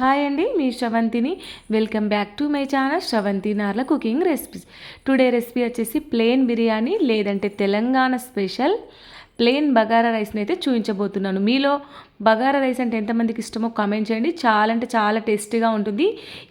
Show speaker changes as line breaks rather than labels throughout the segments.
Hi అండి మీ శ్రవంతిని. Welcome back to my channel Sravanthi Narla cooking recipes. Today recipe వచ్చేసి plain biryani లేదంటే Telangana special plane bagara రైస్ని అయితే చూపించబోతున్నాను. మీలో బగారా రైస్ అంటే ఎంతమందికి ఇష్టమో కామెంట్ చేయండి. చాలా అంటే చాలా టేస్టీగా ఉంటుంది.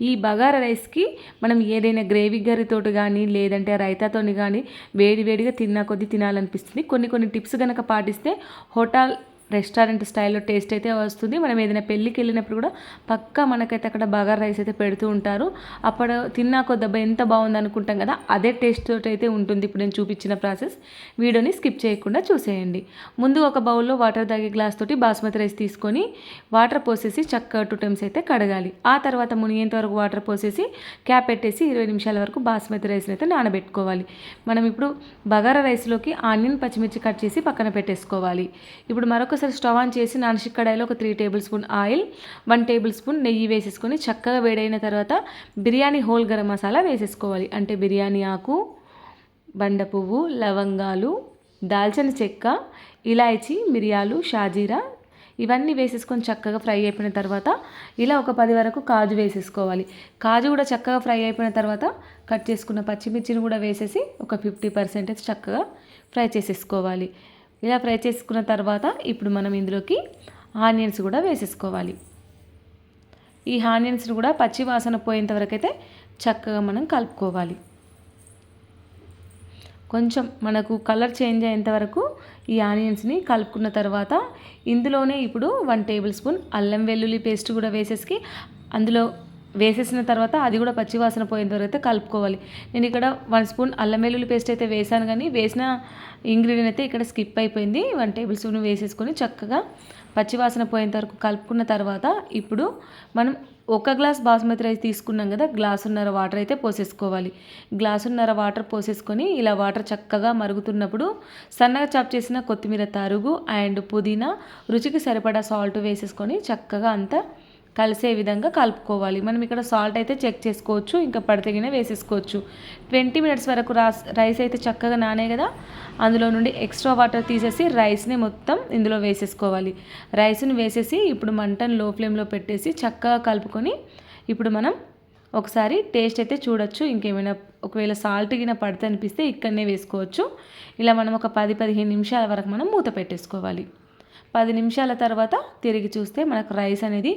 ఈ బగారా రైస్కి మనం ఏదైనా గ్రేవీ గర్రీతోటి కానీ లేదంటే రైతాతోని కానీ వేడి వేడిగా తిన్నా కొద్దీ తినాలనిపిస్తుంది. కొన్ని కొన్ని టిప్స్ కనుక పాటిస్తే హోటల్ రెస్టారెంట్ స్టైల్లో టేస్ట్ అయితే వస్తుంది. మనం ఏదైనా పెళ్ళికి వెళ్ళినప్పుడు కూడా పక్కా మనకైతే అక్కడ బగారా రైస్ అయితే పెడుతూ ఉంటారు. అప్పుడు తిన్నా కొద్దబ్బ ఎంత బాగుంది అనుకుంటాం కదా అదే టేస్ట్ తోటి అయితే ఉంటుంది. ఇప్పుడు నేను చూపించిన ప్రాసెస్. వీడియోని స్కిప్ చేయకుండా చూసేయండి. ముందు ఒక బౌల్లో వాటర్ తాగే గ్లాస్ తోటి బాస్మతి రైస్ తీసుకొని వాటర్ పోసేసి చక్క టూ టైమ్స్ అయితే కడగాలి. ఆ తర్వాత మునిగేంత వరకు వాటర్ పోసేసి క్యాప్ పెట్టేసి ఇరవై నిమిషాల వరకు బాస్మతి రైస్ని అయితే నానబెట్టుకోవాలి. మనం ఇప్పుడు బగారా రైస్లోకి ఆనియన్ పచ్చిమిర్చి కట్ చేసి పక్కన పెట్టేసుకోవాలి. ఇప్పుడు మరొక ఒకసారి స్టవ్ ఆన్ చేసి నాన్స్టిక్ కడాయిలో ఒక three tablespoon oil one tablespoon నెయ్యి వేసేసుకొని చక్కగా వేడైన తర్వాత బిర్యానీ హోల్ గరం మసాలా వేసేసుకోవాలి. అంటే బిర్యానీ ఆకు బండ పువ్వు లవంగాలు దాల్చిన చెక్క ఇలాయచి మిరియాలు షాజీరా ఇవన్నీ వేసేసుకొని చక్కగా ఫ్రై అయిపోయిన తర్వాత ఇలా ఒక పది వరకు కాజు వేసేసుకోవాలి. కాజు కూడా చక్కగా ఫ్రై అయిపోయిన తర్వాత కట్ చేసుకున్న పచ్చిమిర్చిని కూడా వేసేసి ఒక ఫిఫ్టీ పర్సెంటేజ్ చక్కగా ఫ్రై చేసేసుకోవాలి. ఇలా ఫ్రై చేసుకున్న తర్వాత ఇప్పుడు మనం ఇందులోకి ఆనియన్స్ కూడా వేసేసుకోవాలి. ఈ ఆనియన్స్ని కూడా పచ్చి వాసన పోయేంత అయితే చక్కగా మనం కలుపుకోవాలి. కొంచెం మనకు కలర్ చేంజ్ అయ్యేంత వరకు ఈ ఆనియన్స్ని కలుపుకున్న తర్వాత ఇందులోనే ఇప్పుడు వన్ టేబుల్ స్పూన్ అల్లం వెల్లుల్లి పేస్ట్ కూడా వేసేసి అందులో వేసేసిన తర్వాత అది కూడా పచ్చివాసన పోయేంత వరకు అయితే కలుపుకోవాలి. నేను ఇక్కడ వన్ స్పూన్ అల్లం వెల్లుల్లి పేస్ట్ అయితే వేసాను కానీ వేసిన ఇంగ్రీడియంట్ అయితే ఇక్కడ స్కిప్ అయిపోయింది. వన్ టేబుల్ స్పూన్ వేసేసుకొని చక్కగా పచ్చివాసన పోయేంత వరకు కలుపుకున్న తర్వాత ఇప్పుడు మనం ఒక గ్లాస్ బాస్మతి రైస్ తీసుకున్నాం కదా గ్లాసున్నర వాటర్ అయితే పోసేసుకోవాలి. గ్లాసున్నర వాటర్ పోసేసుకొని ఇలా వాటర్ చక్కగా మరుగుతున్నప్పుడు సన్నగా చాప్ చేసిన కొత్తిమీర తరుగు అండ్ పుదీనా రుచికి సరిపడా సాల్ట్ వేసేసుకొని చక్కగా అంతా కలిసే విధంగా కలుపుకోవాలి. మనం ఇక్కడ సాల్ట్ అయితే చెక్ చేసుకోవచ్చు ఇంకా పడితగిన వేసేసుకోవచ్చు. ట్వంటీ మినిట్స్ వరకు రైస్ అయితే చక్కగా నానే కదా? అందులో నుండి ఎక్స్ట్రా వాటర్ తీసేసి రైస్ని మొత్తం ఇందులో వేసేసుకోవాలి. రైస్ని వేసేసి ఇప్పుడు మంటను లో ఫ్లేమ్లో పెట్టేసి చక్కగా కలుపుకొని ఇప్పుడు మనం ఒకసారి టేస్ట్ అయితే చూడొచ్చు. ఇంకేమైనా ఒకవేళ సాల్ట్ గిన పడితే అనిపిస్తే ఇక్కడనే వేసుకోవచ్చు. ఇలా మనం ఒక పది పదిహేను నిమిషాల వరకు మనం మూత పెట్టేసుకోవాలి. పది నిమిషాల తర్వాత తిరిగి చూస్తే మనకు రైస్ అనేది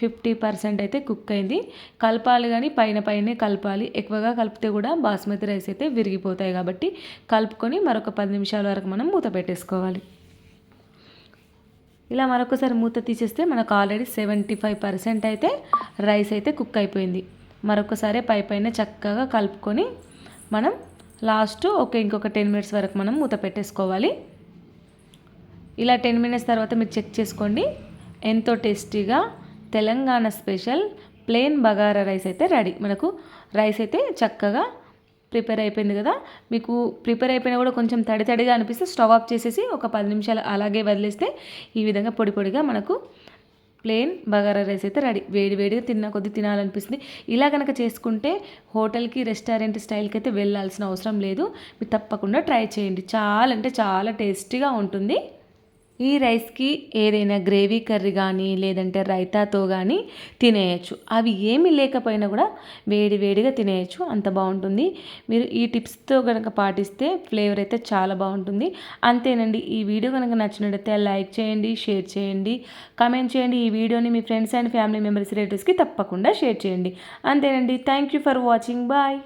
ఫిఫ్టీ పర్సెంట్ అయితే కుక్ అయింది. కలపాలి కానీ పైన పైనే కలపాలి. ఎక్కువగా కలిపితే కూడా బాస్మతి రైస్ అయితే విరిగిపోతాయి కాబట్టి కలుపుకొని మరొక పది నిమిషాల వరకు మనం మూత పెట్టేసుకోవాలి. ఇలా మరొకసారి మూత తీసేస్తే మనకు ఆల్రెడీ సెవెంటీ ఫైవ్ పర్సెంట్ అయితే రైస్ అయితే కుక్ అయిపోయింది. మరొకసారి పై పైన చక్కగా కలుపుకొని మనం లాస్ట్ ఒక ఇంకొక టెన్ మినిట్స్ వరకు మనం మూత పెట్టేసుకోవాలి. ఇలా టెన్ మినిట్స్ తర్వాత మీరు చెక్ చేసుకోండి. ఎంతో టేస్టీగా Telangana special plain bagara rice అయితే రెడీ. మనకు రైస్ అయితే చక్కగా ప్రిపేర్ అయిపోయింది కదా. మీకు ప్రిపేర్ అయిపోయినా కూడా కొంచెం తడి తడిగా అనిపిస్తే స్టవ్ ఆఫ్ చేసేసి ఒక పది నిమిషాలు అలాగే వదిలేస్తే ఈ విధంగా పొడి పొడిగా మనకు ప్లెయిన్ బగారా రైస్ అయితే రెడీ. వేడి వేడిగా తిన్న కొద్ది తినాలనిపిస్తుంది. ఇలా కనుక చేసుకుంటే హోటల్కి రెస్టారెంట్ స్టైల్కి అయితే వెళ్ళాల్సిన అవసరం లేదు. మీరు తప్పకుండా ట్రై చేయండి. చాలా అంటే చాలా టేస్టీగా ఉంటుంది. ఈ రైస్కి ఏదైనా గ్రేవీ కర్రీ కానీ లేదంటే రైతాతో కానీ తినేయచ్చు. అవి ఏమి లేకపోయినా కూడా వేడి వేడిగా తినేయచ్చు. అంత బాగుంటుంది. మీరు ఈ టిప్స్తో కనుక పాటిస్తే ఫ్లేవర్ అయితే చాలా బాగుంటుంది. అంతేనండి. ఈ వీడియో కనుక నచ్చినట్టయితే లైక్ చేయండి షేర్ చేయండి కమెంట్ చేయండి. ఈ వీడియోని మీ ఫ్రెండ్స్ అండ్ ఫ్యామిలీ మెంబర్స్ రిలేటివ్స్కి తప్పకుండా షేర్ చేయండి. అంతేనండి. Thank you for watching. Bye.